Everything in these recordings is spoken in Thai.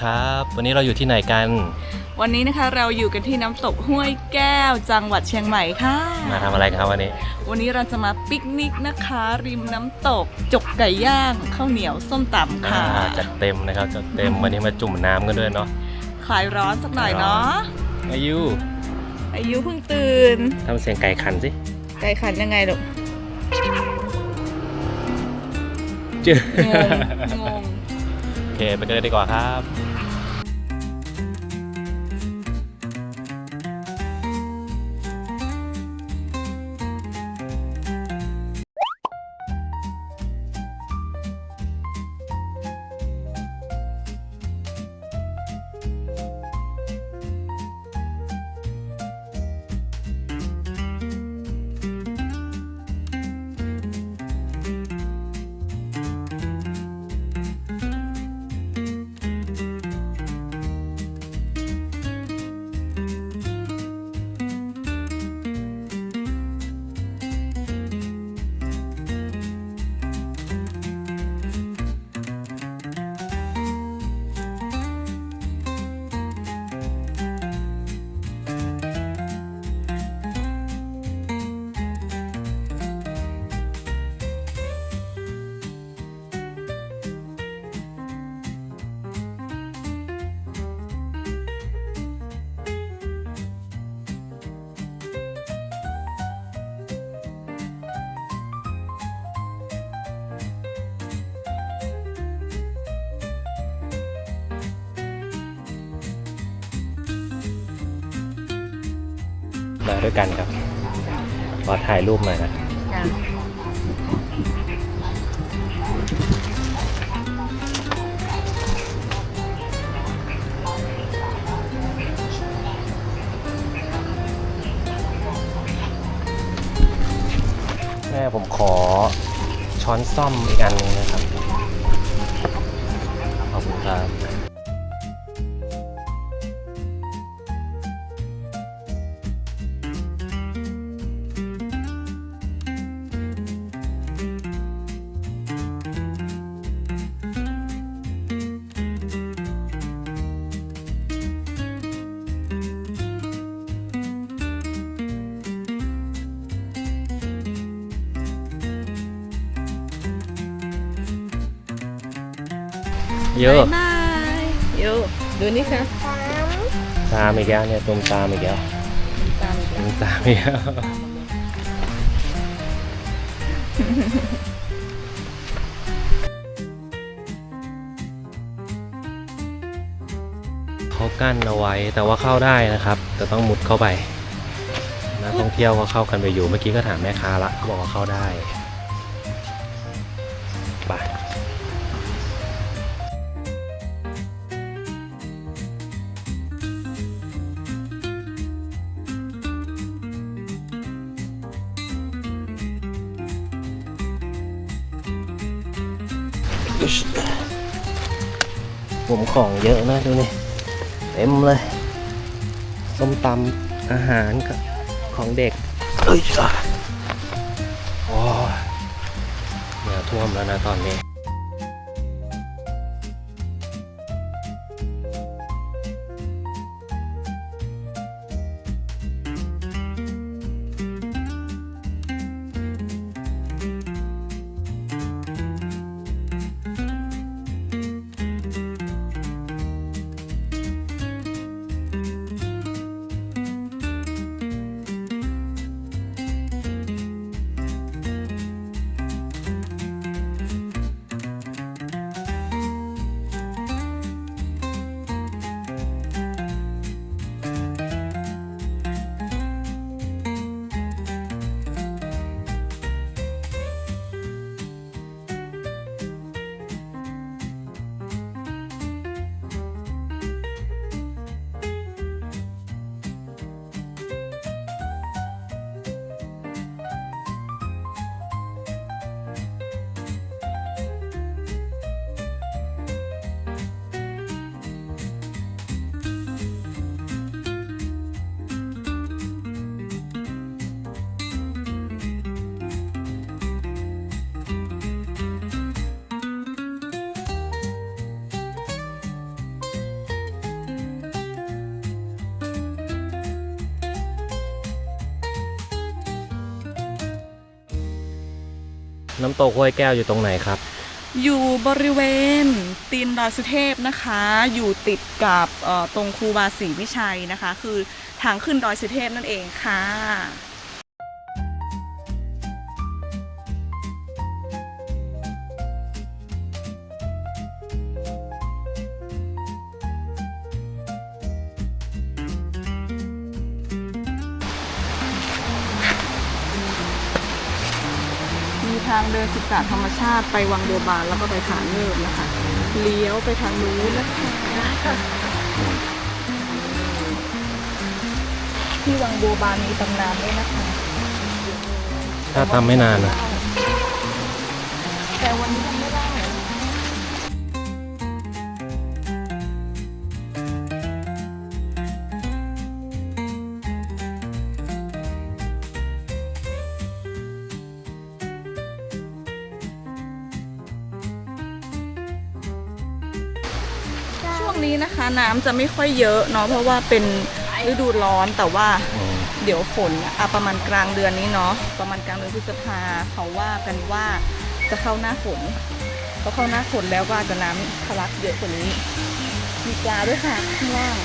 ครับ วันนี้เราอยู่ที่ไหนกัน วันนี้นะคะเราอยู่กันที่น้ำตกห้วยแก้วจังหวัดเชียงใหม่ค่ะ มาทำอะไรกันครับวันนี้ วันนี้เราจะมาปิกนิกนะคะ ริมน้ำตก จกไก่ย่างข้าวเหนียวส้มตำค่ะ อ่าจัดเต็มนะครับจัดเต็มวันนี้มาจุ่มน้ำกันด้วยเนาะคลายร้อนสักหน่อยเนาะอายุอายุเพิ่งตื่น ทำเสียงไก่ขันสิไก่ขันยังไงลูกเจอ งงงโอ เคไปกันเลยดีกว่าครับ มาด้วยกันครับขอถ่ายรูปหน่อยนะแม่ผมขอช้อนซ่อมอีกอันหนึงนะครับ ขอบคุณครับ เยอะบายโยดูนี่ค่ะตามอีกแล้วเนี่ยตุมตามอีกแล้วตามตุมตามอีกแล้วเขากั้นเอาไว้แต่ว่าเข้าได้นะครับแต่ต้องมุดเข้าไปนักท่องเที่ยวก็เข้ากันไปอยู่เมื่อกี้ก็ถามแม่ค้าละเขาบอกว่าเข้าได้ ของเยอะนะดูนี่เต็มเลย ส้มตำอาหารกับของเด็กเอ้ยอะโอ้ยเหนือท่วมแล้วนะตอนนี้ น้ำตกห้วยแก้วอยู่ตรงไหนครับ อยู่บริเวณตีนดอยสุเทพนะคะ อยู่ติดกับตรงครูบาศรีวิชัยนะคะ คือทางขึ้นดอยสุเทพนั่นเองค่ะ เดินศึกษาธรรมชาติไปวังบัวบานแล้วก็ไปผาเงิบนะคะ เลี้ยวไปทางนู้นนะคะที่วังบัวบานมีตำนานด้วยนะคะถ้าทำไม่นานนะแต่วันนี้ทำไม่ได้ นี้นะคะน้ำจะไม่ค่อยเยอะเนาะเพราะว่าเป็นฤดูร้อนแต่ว่าเดี๋ยวฝนอะประมาณกลางเดือนนี้เนาะประมาณกลางเดือนพฤษภาเขาว่ากันว่าจะเข้าหน้าฝนพอเข้าหน้าฝนแล้วก็อาจจะน้ำทะลักเยอะกว่านี้มีปลาด้วยค่ะข้างล่าง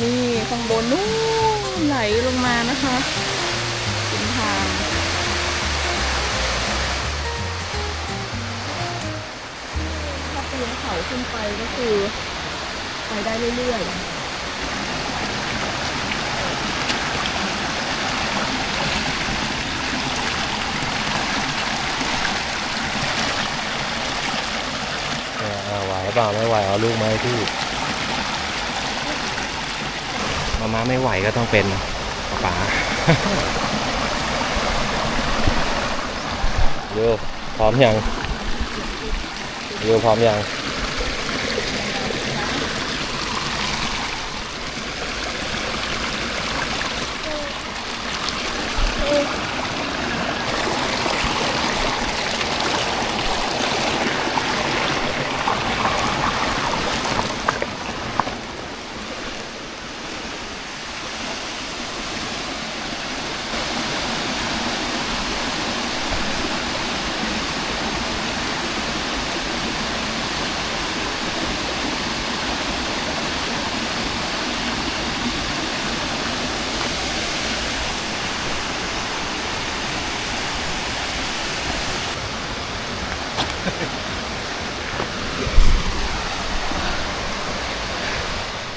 นี่ข้างบนนู้นไหลลงมานะคะ ขาขึ้นไปก็คือ ไปได้เรื่อยๆไหวเปล่าไม่ไหวเอาลูกมาให้พี่มาม่าไม่ไหวก็ต้องเป็นป๋าโยพร้อมยังโยพร้อมยัง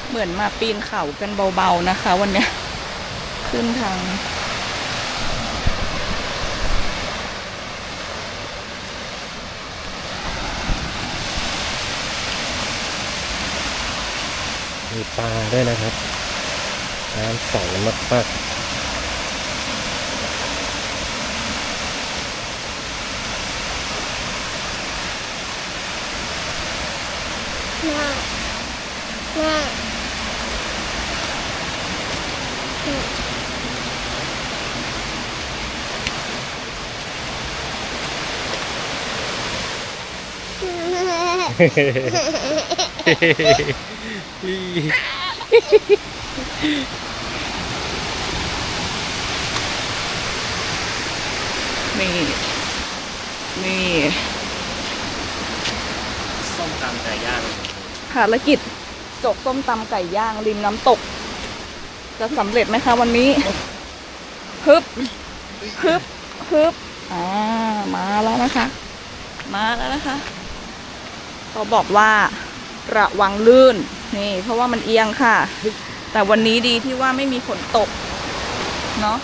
เหมือนมาปีนเขากันเบาๆนะคะ วันนี้ขึ้นทาง มีปลาด้วยนะครับน้ำใสมากๆ นี่ นี่ส้มตำไก่ย่างภารกิจจกส้มตำไก่ย่างริมน้ำตก จะสำเร็จไหมคะวันนี้ฮึบฮึบฮึบอ่ามาแล้วนะคะ มาแล้วนะคะ เขาบอกว่าระวังลื่นนี่เพราะว่ามันเอียงค่ะ แต่วันนี้ดีที่ว่าไม่มีฝนตกเนาะ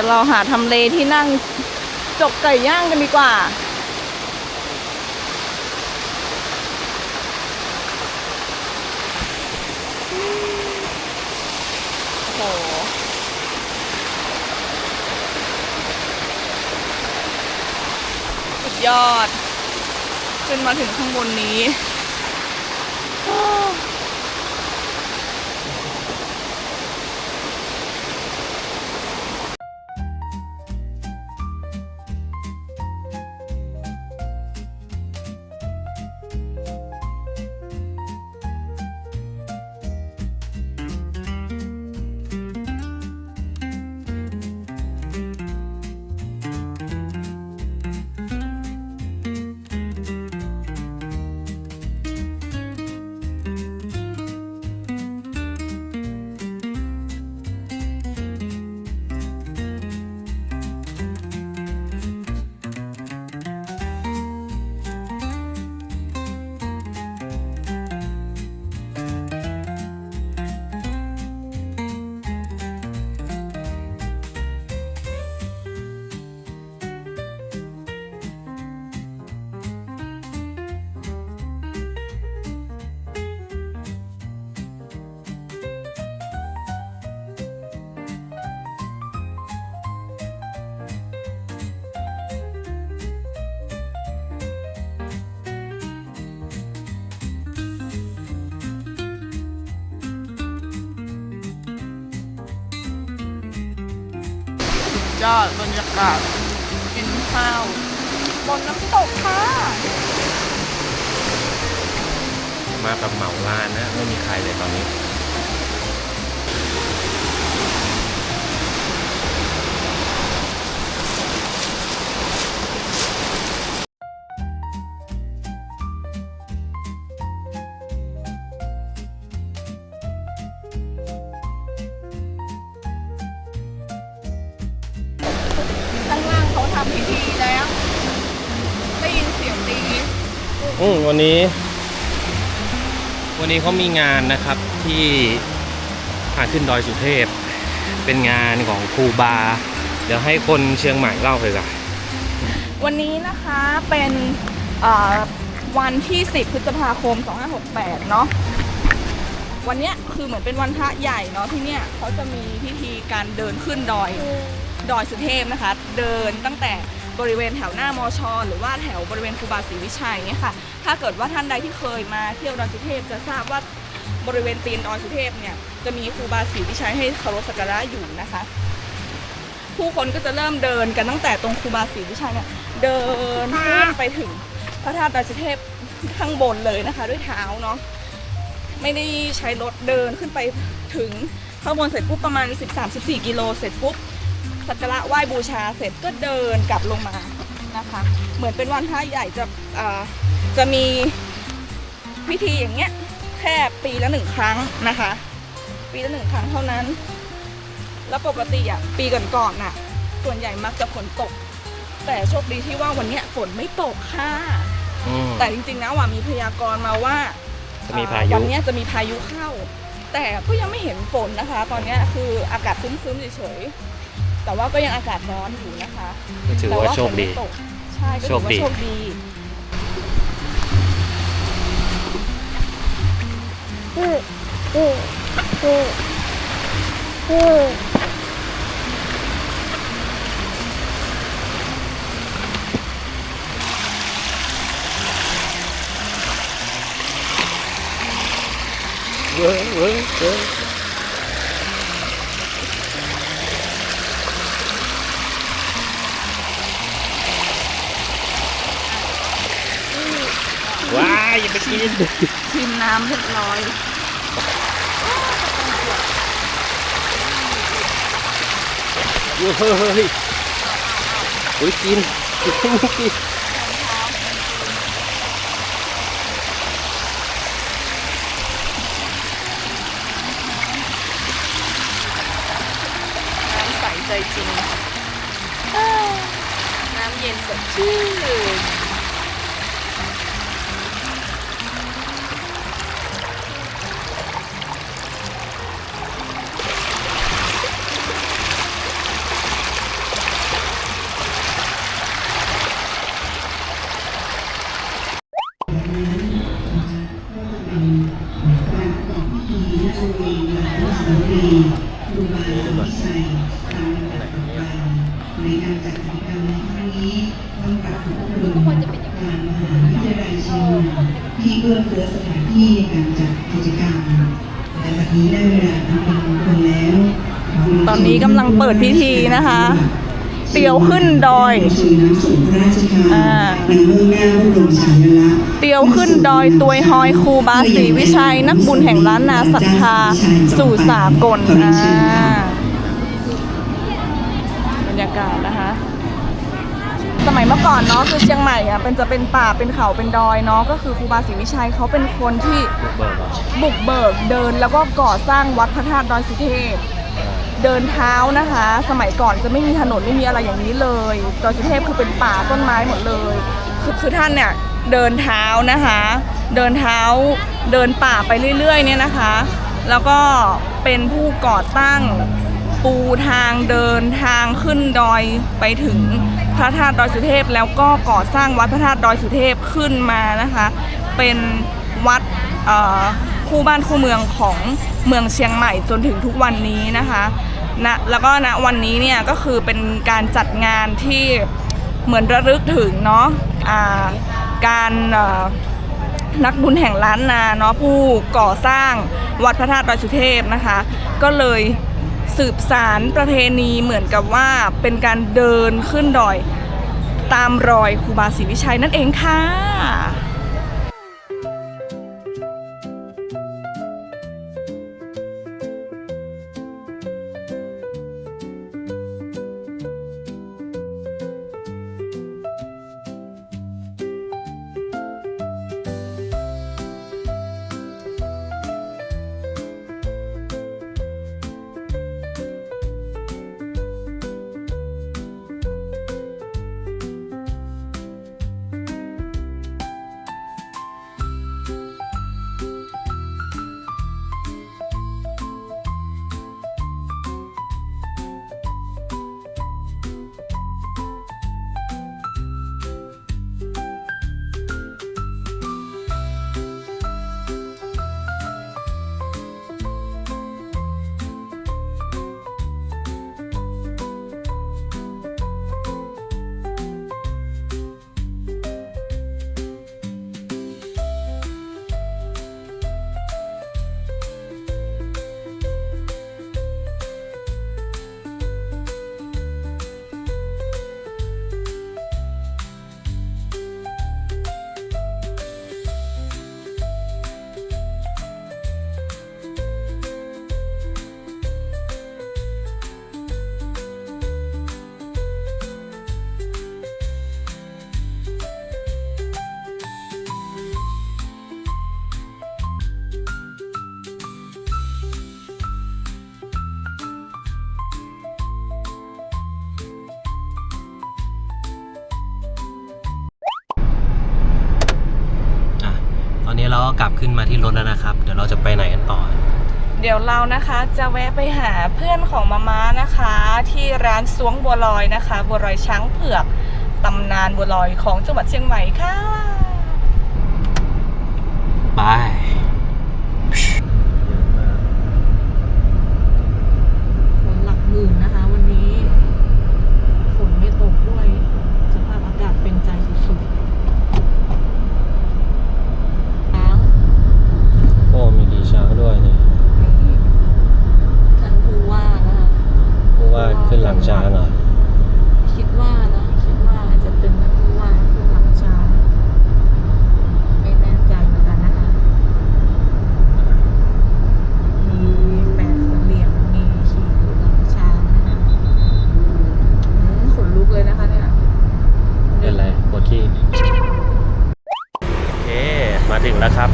ดี๋ยวเราหาทำเลที่นั่งจกไก่ย่างกันดีกว่า โอ้โหสุดยอด ขึ้นมาถึงข้างบนนี้ อดบรรยากาศกินข้าวบนน้ำตกค่ะมากับเหมาลานนะ ไม่มีใครเลยตอนนี้ วันนี้ วันนี้เขามีงานนะครับที่พาขึ้นดอยสุเทพ เป็นงานของครูบา เดี๋ยวให้คนเชียงใหม่เล่าเลยกันวันนี้นะคะเป็นวันที่ 10 พฤษภาคม 2568 เนาะวันเนี้ยคือเหมือนเป็นวันพระใหญ่เนาะที่เนี่ยเขาจะมีพิธีการเดินขึ้นดอยดอยสุเทพนะคะ เดินตั้งแต่ บริเวณแถวหน้ามอชอหรือว่าแถวบริเวณครูบาศรีวิชัยเนี่ยค่ะ ถ้าเกิดว่าท่านใดที่เคยมาเที่ยวดอยสุเทพจะทราบว่าบริเวณตีนดอยสุเทพเนี่ยจะมีครูบาศรีวิชัยให้เคารพสักการะอยู่นะคะ ผู้คนก็จะเริ่มเดินกันตั้งแต่ตรงครูบาศรีวิชัยเนี่ยเดินขึ้นไปถึงพระธาตุดอยสุเทพข้างบนเลยนะคะ ด้วยเท้าเนาะไม่ได้ใช้รถเดินขึ้นไปถึงข้างบนเสร็จปุ๊บประมาณ 13-14 กิโลเสร็จปุ๊บ สักการะไหว้บูชาเสร็จก็เดินกลับลงมานะคะ เหมือนเป็นวันพระใหญ่จะอ่าจะมีพิธีอย่างเงี้ยแค่ปีละหนึ่งครั้งนะคะ ปีละหนึ่งครั้งเท่านั้น แล้วปกติอะปีก่อนๆน่ะ ส่วนใหญ่มักจะฝนตก แต่โชคดีที่ว่าวันเนี้ยฝนไม่ตกค่ะอืมแต่จริงๆนะว่ามีพยากรณ์มาว่าจะมีเอ่อพายุวันเนี้ยจะมีพายุเข้า แต่ก็ยังไม่เห็นฝนนะคะ ตอนเนี้ยคืออากาศครึ้มๆเฉยๆ แต่ว่าก็ยังอากาศร้อนอยู่นะคะก็ถือแต่ว่าโชคดีฝนไม่ตกใช่ก็ถือว่าโชโชคคดีดีเว้ยเว้ยเว้ยายอย่าไปกินชิมน้ำเรียบร้อยเฮ้ยอุ้ยกินกินกินน้ำใสใจจริงอ้าวน้ำเย็นสดชื่นใน เปิดพิธีนะคะเตียวขึ้นดอยเชิญน้ำส่งพระราชทานอ่าในเบื้องหน้าพระบรมฉายาลักษณ์เตียวขึ้นดอยตวยฮอยครูบาศรีวิชัย นักบุญแห่งล้านนาศรัทธาสู่สากลอ่าบรรยากาศนะคะ สมัยเมื่อก่อนเนาะคือเชียงใหม่อะเป็นจะเป็นป่าเป็นเขาเป็นดอยเนาะก็คือครูบาศรีวิชัยเขาเป็นคนที่เบิร์ดเหรอบุกเบิกเดินแล้วก็ก่อสร้างวัดพระธาตุดอยสุเทพ เดินเท้านะคะ สมัยก่อนจะไม่มีถนนไม่มีอะไรอย่างนี้เลยดอยสุเทพคือเป็นป่าต้นไม้หมดเลยคือคือท่านเนี่ยเดินเท้านะคะ เดินเท้าเดินป่าไปเรื่อยๆเนี่ยนะคะ แล้วก็เป็นผู้ก่อตั้งปูทางเดินทางขึ้นดอยไปถึงพระธาตุดอยสุเทพแล้วก็ก่อสร้างวัดพระธาตุดอยสุเทพขึ้นมานะคะ เป็นวัดคู่บ้านคู่เมืองของ เมืองเชียงใหม่จนถึงทุกวันนี้นะคะณแล้วก็ณวันนี้เนี่ยก็คือเป็นการจัดงานที่เหมือนระลึกถึงเนาะการนักบุญแห่งล้านนาเนาะผู้ก่อสร้างวัดพระธาตุดอยสุเทพนะคะ ก็เลยสืบสารประเพณีเหมือนกับว่าเป็นการเดินขึ้นดอยตามรอยครูบาศรีวิชัยนั่นเองค่ะ ก็กลับขึ้นมาที่รถแล้วนะครับ เดี๋ยวเราจะไปไหนกันต่อ เดี๋ยวเรานะคะจะแวะไปหาเพื่อนของมาม่านะคะ ที่ร้านสวงบัวลอยนะคะ บัวลอยช้างเผือกตำนานบัวลอยของจังหวัดเชียงใหม่ค่ะไปฝนหลักหมื่นนะคะ วันนี้ฝนไม่ตกด้วย สภาพอากาศเป็นใจสุดๆช้าง โอ้มีกี่ช้างด้วยนี่ ท่านผู้ว่านะคะ ผู้ว่า ขึ้นหลังช้างเหรอคิดว่านะคิดว่าอาจจะเป็นท่านผู้ว่าขึ้นหลังช้างไม่แน่ใจเหมือนกันนะคะมีแปดเสลี่ยงมีขี่หลังช้างนะคะอืมขนลุกเลยนะคะเนี่ยเป็นไรปวดขี้โอเคมาถึงแล้วครับ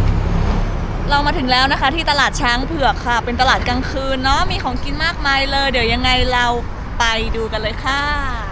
เรามาถึงแล้วนะคะที่ตลาดช้างเผือกค่ะ เป็นตลาดกลางคืนเนาะมีของกินมากมายเลย เดี๋ยวยังไงเรา ไปดูกันเลยค่ะ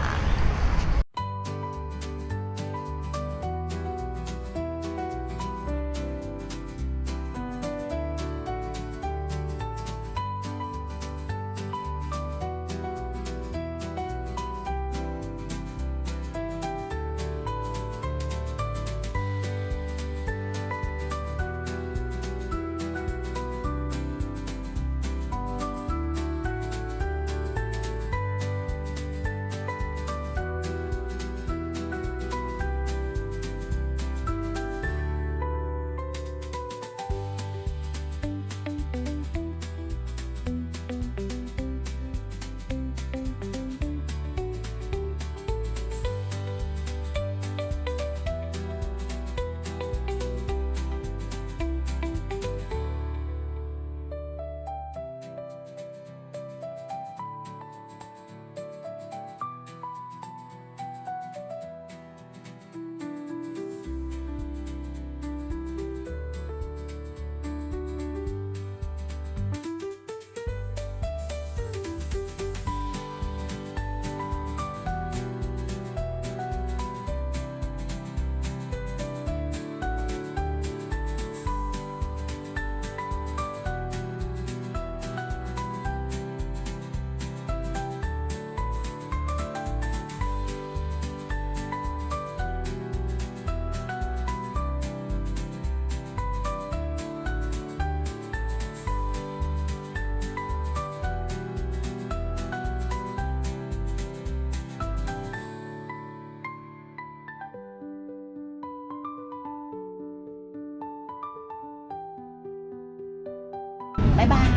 บ๊ายบาย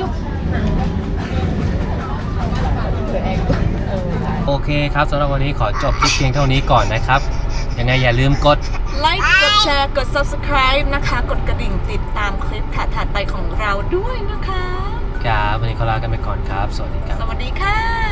จุ๊บโอเคครับสำหรับวันนี้ขอจบคลิปเพียงเท่านี้ก่อนนะครับ ยังไงอย่าลืมกด ไลค์ กดแชร์ กด subscribe นะคะ กดกระดิ่งติดตามคลิปถัดๆไปของเราด้วยนะคะ ครับ วันนี้ขอลากันไปก่อนครับ สวัสดีครับ สวัสดีค่ะ